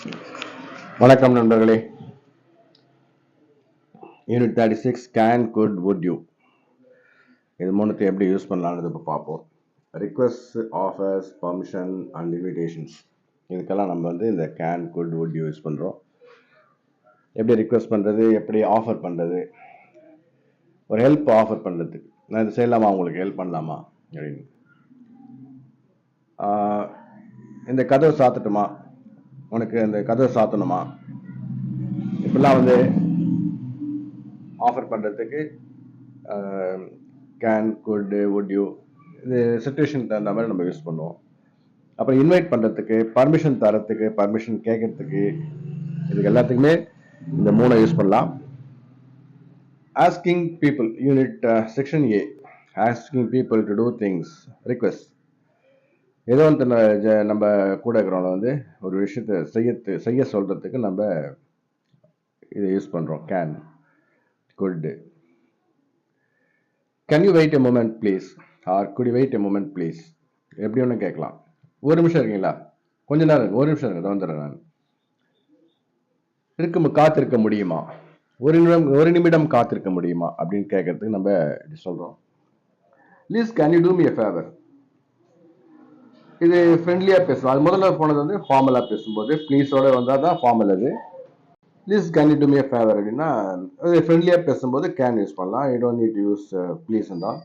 வணக்கம் நண்பர்களே. Unit thirty six can could would you இது மூணுத்தை எப்படி யூஸ் பண்ணலான்னு இப்போ பார்ப்போம். Request offers permission and limitations இதுக்கெல்லாம் நம்ம வந்து இந்த can could would you use பண்ணுறோம் எப்படி ரிக்வெஸ்ட் பண்ணுறது எப்படி ஆஃபர் பண்ணுறது ஒரு ஹெல்ப் ஆஃபர் பண்ணுறதுக்கு நான் இது செய்யலாமா? உங்களுக்கு ஹெல்ப் பண்ணலாமா? அப்படின்னு. இந்த கதவை சாத்தட்டுமா? உனக்கு அந்த கதை சாத்தணுமா? இப்பெல்லாம் வந்து ஆஃபர் பண்ணுறதுக்கு கேன் குட் would யூ இது சுச்சுவேஷன் தகுந்த மாதிரி நம்ம யூஸ் பண்ணுவோம். அப்புறம் இன்வைட் பண்ணுறதுக்கு பர்மிஷன் தரத்துக்கு பர்மிஷன் கேட்கறதுக்கு இதுக்கு எல்லாத்துக்குமே இந்த மூணை யூஸ் பண்ணலாம். Asking people unit section A asking people to do things request ஏதோ ஒன்று நம்ம கூட இருக்கிறவங்க வந்து ஒரு விஷயத்தை செய்ய செய்ய சொல்கிறதுக்கு நம்ம இதை யூஸ் பண்ணுறோம் can could can you wait a moment please or could wait a moment please எப்படி ஒன்று கேட்கலாம். ஒரு நிமிஷம் இருக்கீங்களா? கொஞ்ச நேரம் ஒரு நிமிஷம் இருக்கு இதை வந்துடுறேன் நான். இருக்க காத்திருக்க முடியுமா? ஒரு நிமிடம் ஒரு நிமிடம் காத்திருக்க முடியுமா? அப்படின்னு கேட்கறதுக்கு நம்ம இப்படி சொல்கிறோம் please can you do me a favour இது ஃப்ரெண்ட்லியாக பேசலாம். அது முதல்ல போனது வந்து ஃபார்மலாக பேசும்போது ப்ளீஸோட வந்தால் தான் ஃபார்மல் அது please can you do me favour அப்படின்னா அது ஃப்ரெண்ட்லியாக பேசும்போது கேன் யூஸ் பண்ணலாம். I don't need use please தான்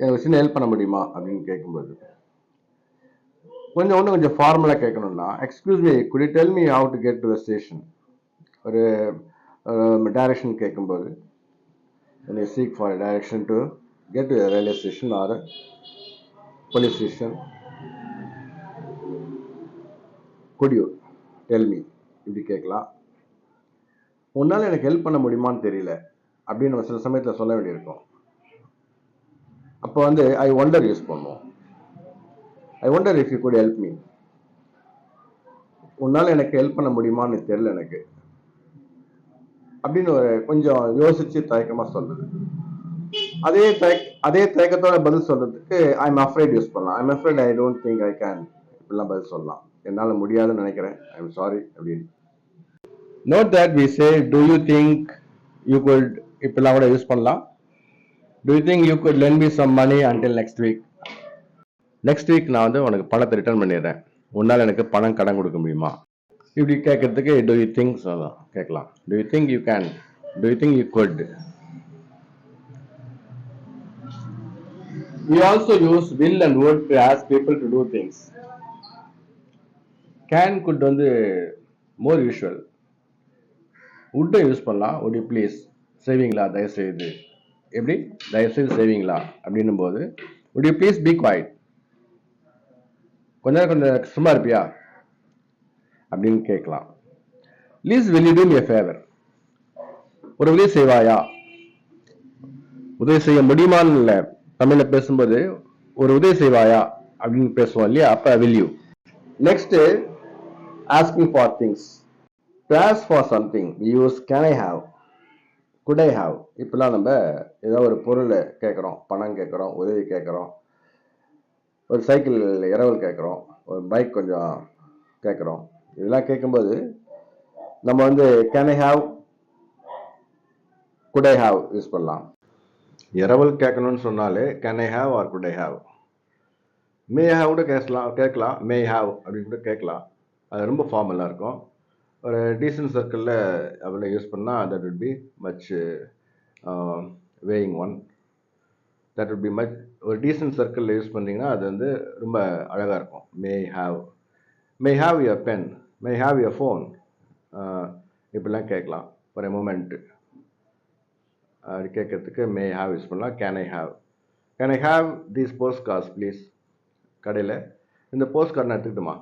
எனக்கு சின்ன ஹெல்ப் பண்ண முடியுமா அப்படின்னு கேட்கும்போது. கொஞ்சம் ஒன்று கொஞ்சம் ஃபார்மலாக கேட்கணும்னா excuse me could tell me how to get to the station ஒரு um, டைரக்ஷன் கேட்கும்போது when seek for direction to get to railway station or police station or tell me இப்படி கேட்கலாம். உன்னால் எனக்கு ஹெல்ப் பண்ண முடியுமான்னு தெரியல அப்படின்னு நம்ம சில சமயத்தில் சொல்ல வேண்டியிருக்கும். அப்போ வந்து ஐ ஒண்டர் யூஸ் பண்ணுவோம். I wonder if you could help me உன்னால் எனக்கு ஹெல்ப் பண்ண முடியுமான்னு தெரியல எனக்கு. அப்படின்னு ஒரு கொஞ்சம் யோசிச்சு தயக்கமாக சொல்றது. அதே தயக் அதே தயக்கத்தோட பதில் சொல்றதுக்கு ஐ எம் அஃப்ரைட் யூஸ் பண்ணலாம். I am afraid I don't think I can இப்படிலாம் பதில் சொல்லலாம். என்னால் முடியாதுன்னு நினைக்கிறேன். ஐ எம் சாரி அப்படின்னு note that we say do you think you could இப்பெல்லாம் கூட யூஸ் பண்ணலாம். To you think you could lend me some money until next week next week நான் வந்து உனக்கு பணத்தை ரிட்டர்ன் பண்ணிடுறேன். உன்னால் எனக்கு பணம் கடன் கொடுக்க முடியுமா? இப்படி கேட்கறதுக்கு டூ யூ திங்க் சொல்லலாம். கேட்கலாம். Do you think you can do you think you could We also use will and would to ask people to do things. Can could வந்து மோர் யூஷுவல் உட்டை யூஸ் பண்ணலாம். Would ப்ளீஸ் please செய்வீங்களா தயவுசெய்து. எப்படி? தயவுசெய்து செய்வீங்களா அப்படின்னும் போது would you please be quiet? கொஞ்ச நேரம் கொஞ்சம் சும்மா இருப்பியா? அப்படின்னு கேட்கலாம். Please will you do me favour ஒரு உதவி செய்வாயா? உதவி செய்ய முடியுமான்னு இல்லை. தமிழ்ல பேசும்போது ஒரு உதவி செய்வாயா? அப்படின்னு பேசுவோம் இல்லையா? அப்ப you next next asking for things to for something use can I have could I have இப்பெல்லாம் நம்ம ஏதோ ஒரு பொருளை கேட்குறோம் பணம் கேட்குறோம் உதவி கேட்குறோம். ஒரு சைக்கிள் இரவல் கேட்குறோம் ஒரு பைக் கொஞ்சம் கேட்குறோம். இதெல்லாம் கேட்கும்போது நம்ம வந்து can I have could I have use பண்ணலாம். இரவல் கேட்கணும்னு சொன்னாலே can I have or could I have may have கூட கேட்கலாம் கேட்கலாம். மே ஹாவ் அப்படின்னு கூட கேட்கலாம். அது ரொம்ப ஃபார்மலாக இருக்கும். ஒரு டீசன்ட் சர்க்கிளில் அவ்வளோ யூஸ் பண்ணால் that would be much weighing on that would be much ஒரு டீசன்ட் சர்க்கிளில் யூஸ் பண்ணீங்கன்னா அது வந்து ரொம்ப அழகாக இருக்கும். May have may have your pen may have your phone இப்படிலாம் கேட்கலாம். ஃபார் எ மூமெண்ட்டு அப்படி கேட்கறதுக்கு மே ஹாவ் யூஸ் பண்ணலாம். Can I have can I have these post cards please கடையில். இந்த போஸ்ட் கார்டு நான் எடுத்துக்கிட்டுமா?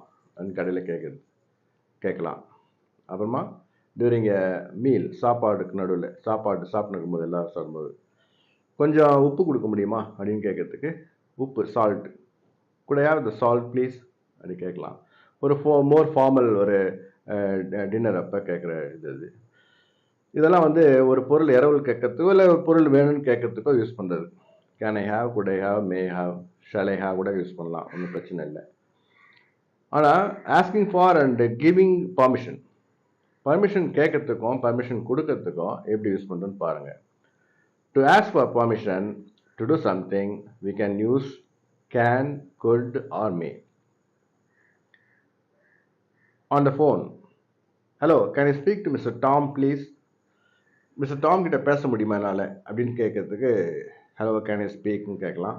கடையில் கேட்குறது கேட்கலாம். அப்புறமா டியூரிங் எ மீல் சாப்பாடுக்கு நடுவில் சாப்பாடு சாப்பிட்டு போது எல்லோரும் சாப்பிடும்போது கொஞ்சம் உப்பு கொடுக்க முடியுமா அப்படின்னு கேட்கறதுக்கு உப்பு சால்ட் கூட இந்த சால்ட் ப்ளீஸ் அப்படி கேட்கலாம். ஒரு ஃபோ மோர் ஃபார்மல் ஒரு டின்னர் அப்போ கேட்குற இது இது இதெல்லாம் வந்து ஒரு பொருள் இரவல் கேட்கறதுக்கோ இல்லை ஒரு பொருள் வேணும்னு கேட்கறதுக்கோ யூஸ் பண்ணுறது can I have could I have may have shall I have கூட யூஸ் பண்ணலாம். ஒன்றும் பிரச்சனை இல்லை. ஆனால் asking for and giving permission permission கேட்கறதுக்கும் permission கொடுக்கறதுக்கும் எப்படி யூஸ் பண்ணுறதுன்னு பாருங்கள் to ask for permission to do something we can use can could or may on the phone hello can you speak to mister Tom please mister Tom கிட்ட பேச முடியுமா என்னால்? அப்படின்னு கேட்கறதுக்கு ஹலோ கேன் யூ ஸ்பீக்னு கேட்கலாம்.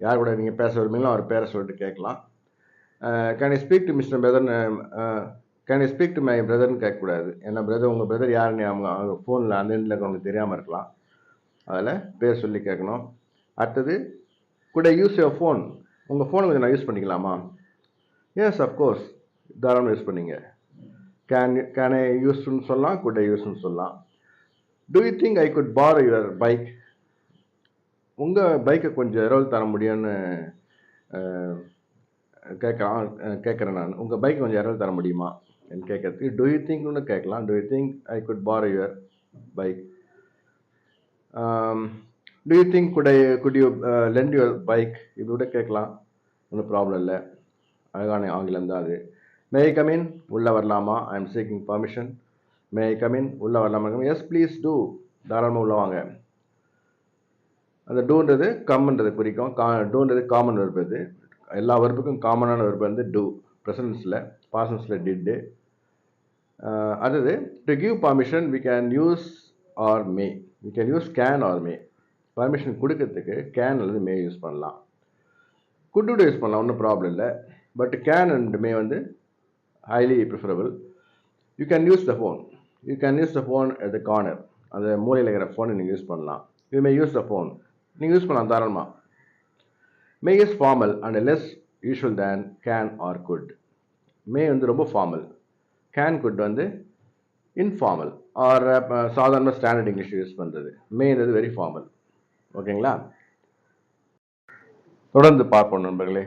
யார் கூட நீங்கள் பேச விரும்பீங்களோ அவர் பேரை சொல்லிட்டு கேட்கலாம். Can I speak to mister brother can I speak to my பிரதர்னு கேட்கக்கூடாது. ஏன்னா பிரதர் உங்கள் பிரதர் யாருன்னு அவங்க அவங்க ஃபோனில் அந்த எண்டில் உங்களுக்கு தெரியாமல் இருக்கலாம். அதில் பேர் சொல்லி கேட்கணும். அடுத்தது could I use your phone உங்கள் ஃபோனை கொஞ்சம் நான் யூஸ் பண்ணிக்கலாமா? எஸ் அஃப்கோர்ஸ் தாராளமாக யூஸ் பண்ணிங்க. கேன் கேன் ஐ யூஸ்ன்னு சொல்லலாம் குட் ஐ யூஸ்ன்னு சொல்லலாம். Do you think I could borrow your bike உங்கள் பைக்கை கொஞ்சம் இரவல் தர முடியும்னு uh, கேட்கலாம் கேட்குறேன் நான். உங்கள் பைக் கொஞ்சம் யாராவது தர முடியுமா? என்று கேட்கறதுக்கு டூ யூ திங்க்னு கேட்கலாம். Do you think I could borrow your bike do you think could I could you lend your bike இப்படி கூட கேட்கலாம். ஒன்றும் ப்ராப்ளம் இல்லை. அழகான ஆங்கிலம் தான் அது. மே ஐ கமின் உள்ளே வரலாமா? I am seeking permission may I come in உள்ளே வரலாமா? எஸ் ப்ளீஸ் டூ தாராளமாக உள்ள வாங்க. அந்த டூன்றது கம்ன்றது குறிக்கும். கா டூன்றது காமன் வருது எல்லா வெர்புக்கும் காமனான வெர்பு வந்து டூ ப்ரெசன்ஸில் பாசன்ஸில் டிட்டு அடுத்தது to give permission we can use or may we can use can or may permission கொடுக்கறதுக்கு கேன் அல்லது மே யூஸ் பண்ணலாம். குட்டோட யூஸ் பண்ணலாம் ஒன்றும் ப்ராப்ளம் இல்லை. பட் கேன் அண்ட் மே வந்து highly preferable you can use the phone you can use the phone at the corner அந்த மூலையில் இருக்கிற ஃபோனை நீங்கள் யூஸ் பண்ணலாம். You may use the phone நீங்கள் யூஸ் பண்ணலாம் தாராளமாக may is formal and less usual than can or could may வந்து ரொம்ப ஃபார்மல் கேன் குட் வந்து இன்ஃபார்மல் ஆர் uh, சாதாரண ஸ்டாண்டர்ட் இங்கிலீஷ் யூஸ் பண்ணுறது மேன்றது வெரி ஃபார்மல் ஓகேங்களா தொடர்ந்து பார்ப்போம் நண்பர்களே.